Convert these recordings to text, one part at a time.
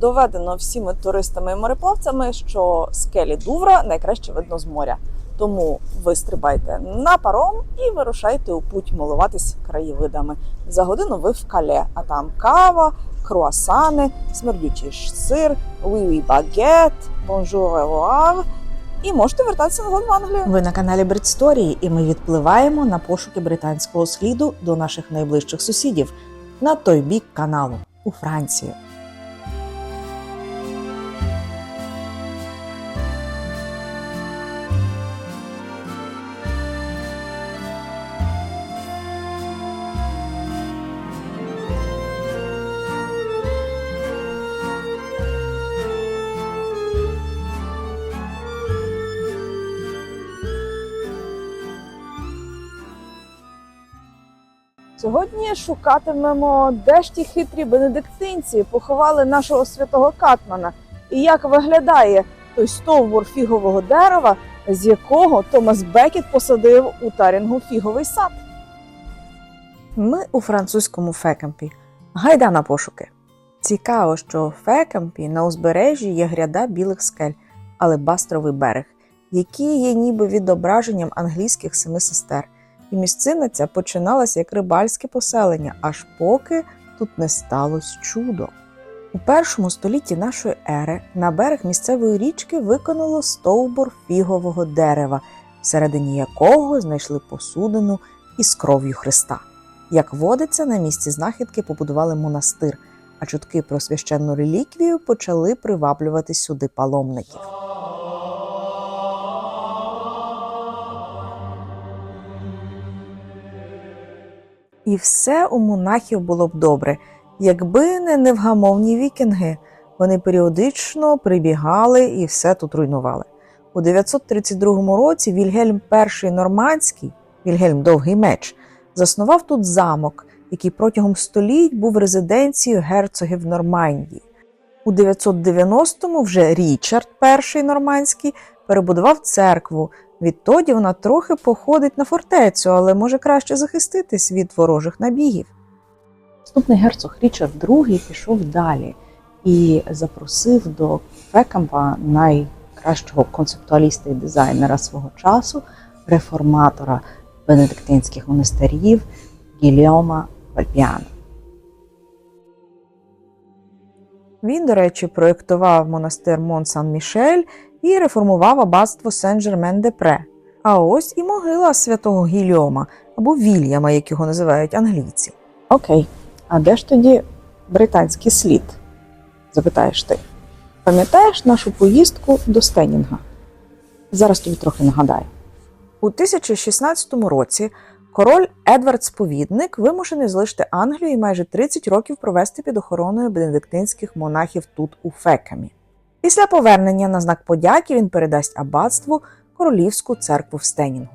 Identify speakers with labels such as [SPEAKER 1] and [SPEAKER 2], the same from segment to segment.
[SPEAKER 1] доведено всіми туристами і мореплавцями, що скелі Дувра найкраще видно з моря. Тому ви стрибайте на паром і вирушайте у путь милуватись краєвидами. За годину ви в кале, а там кава, круасани, смердючий сир, уі багет, бонжур ревуар. І можете вертатися назад в Англію.
[SPEAKER 2] Ви на каналі Бритсторії, і ми відпливаємо на пошуки британського сліду до наших найближчих сусідів на той бік каналу у Францію.
[SPEAKER 1] Сьогодні шукатимемо, де ж ті хитрі бенедиктинці поховали нашого святого Катмана, і як виглядає той стовбур фігового дерева, з якого Томас Бекет посадив у Тарінгу фіговий сад.
[SPEAKER 2] Ми у французькому Фекемпі. Гайда на пошуки. Цікаво, що в Фекемпі на узбережжі є гряда білих скель, алебастровий берег, які є ніби відображенням англійських семи сестер. І місцина ця починалася як рибальське поселення, аж поки тут не сталося чудо. У першому столітті нашої ери на берег місцевої річки виконало стовбур фігового дерева, всередині якого знайшли посудину із кров'ю Христа. Як водиться, на місці знахідки побудували монастир, а чутки про священну реліквію почали приваблювати сюди паломників. І все у монахів було б добре, якби не невгамовні вікінги. Вони періодично прибігали і все тут руйнували. У 932 році Вільгельм І Нормандський, Вільгельм Довгий Меч, заснував тут замок, який протягом століть був резиденцією герцогів Нормандії. У 990-му вже Річард І Нормандський перебудував церкву. Відтоді вона трохи походить на фортецю, але може краще захиститись від ворожих набігів.
[SPEAKER 1] Наступний герцог Річард II пішов далі і запросив до Фекампа найкращого концептуаліста і дизайнера свого часу, реформатора бенедиктинських монастирів Гільома Вальпіана.
[SPEAKER 2] Він, до речі, проєктував монастир Мон-Сан-Мішель і реформував аббатство Сен-Жермен-де-Пре. А ось і могила святого Гільома або Вільяма, як його називають англійці.
[SPEAKER 1] Окей, а де ж тоді британський слід? запитаєш ти. Пам'ятаєш нашу поїздку до Стенінга? Зараз тобі трохи нагадаю.
[SPEAKER 2] У 1016 році король Едвард Сповідник вимушений залишити Англію і майже 30 років провести під охороною бенедиктинських монахів тут у Фекамі. Після повернення на знак подяки він передасть аббатству королівську церкву в Стенінгу.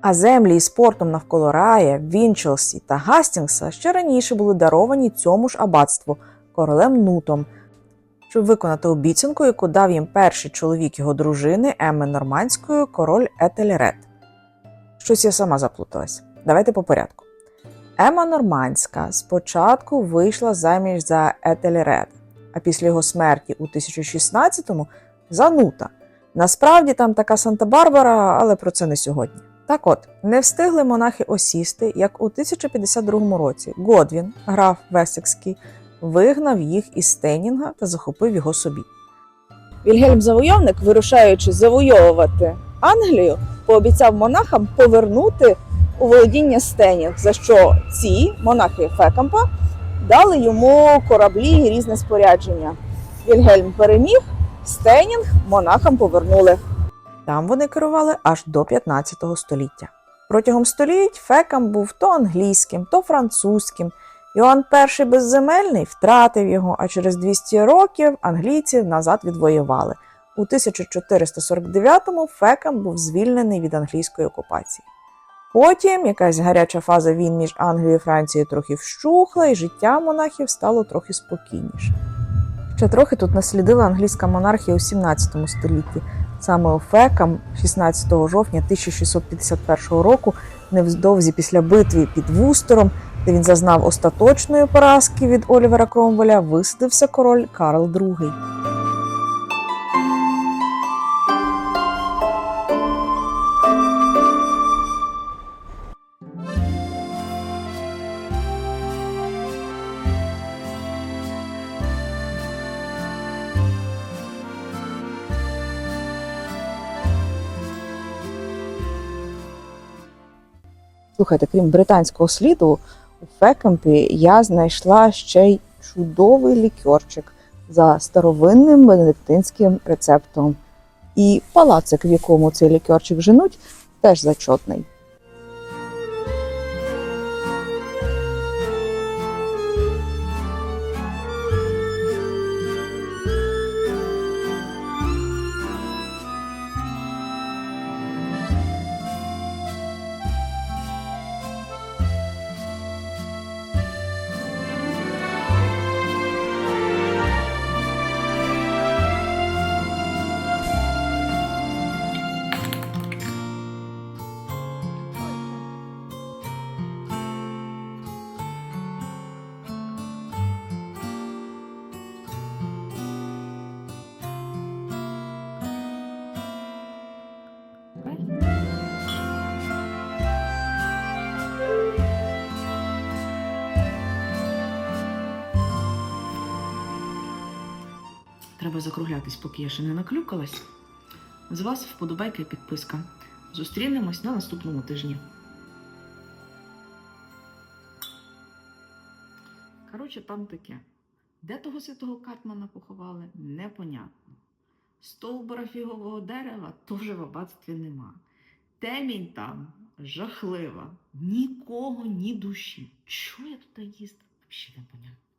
[SPEAKER 2] А землі із портом навколо Рая, Вінчелсі та Гастінгса ще раніше були даровані цьому ж аббатству королем Нутом, щоб виконати обіцянку, яку дав їм перший чоловік його дружини Емми Нормандської, король Етельред. Щось я сама заплуталась. Давайте по порядку. Ема Нормандська спочатку вийшла заміж за Етельред, а після його смерті у 1016-му за Нута. Насправді там така Санта-Барбара, але про це не сьогодні. Так от, не встигли монахи осісти, як у 1052 році Годвін, граф Весекський, вигнав їх із Стенінга та захопив його собі.
[SPEAKER 1] Вільгельм Завойовник, вирушаючи завойовувати Англію, пообіцяв монахам повернути у володіння Стенінг, за що ці монахи Фекампа дали йому кораблі і різне спорядження. Вільгельм переміг, Стенінг монахам повернули.
[SPEAKER 2] Там вони керували аж до 15 століття. Протягом століть Фекам був то англійським, то французьким. Іоанн І безземельний втратив його, а через 200 років англійці назад відвоювали. У 1449-му Фекам був звільнений від англійської окупації. Потім якась гаряча фаза війн між Англією і Францією трохи вщухла, і життя монахів стало трохи спокійніше. Ще трохи тут наслідила англійська монархія у 17 столітті. Саме у Фекам 16 жовтня 1651 року, невдовзі після битви під Вустером, де він зазнав остаточної поразки від Олівера Кромвеля, висадився король Карл II.
[SPEAKER 1] Слухайте, крім британського сліду, у Фекемпі я знайшла ще й чудовий лікьорчик за старовинним бенедиктинським рецептом. І палацик, в якому цей лікьорчик женуть, теж зачотний.
[SPEAKER 3] Треба закруглятись, поки я ще не наклюкалась. З вас вподобайка і підписка. Зустрінемось на наступному тижні. Коротше, там таке. Де того святого Катмана поховали, непонятно. Стовбура фігового дерева теж в аббатстві нема. Темінь там жахлива. Нікого, ні душі. Чого я тут їздила? Взагалі непонятно.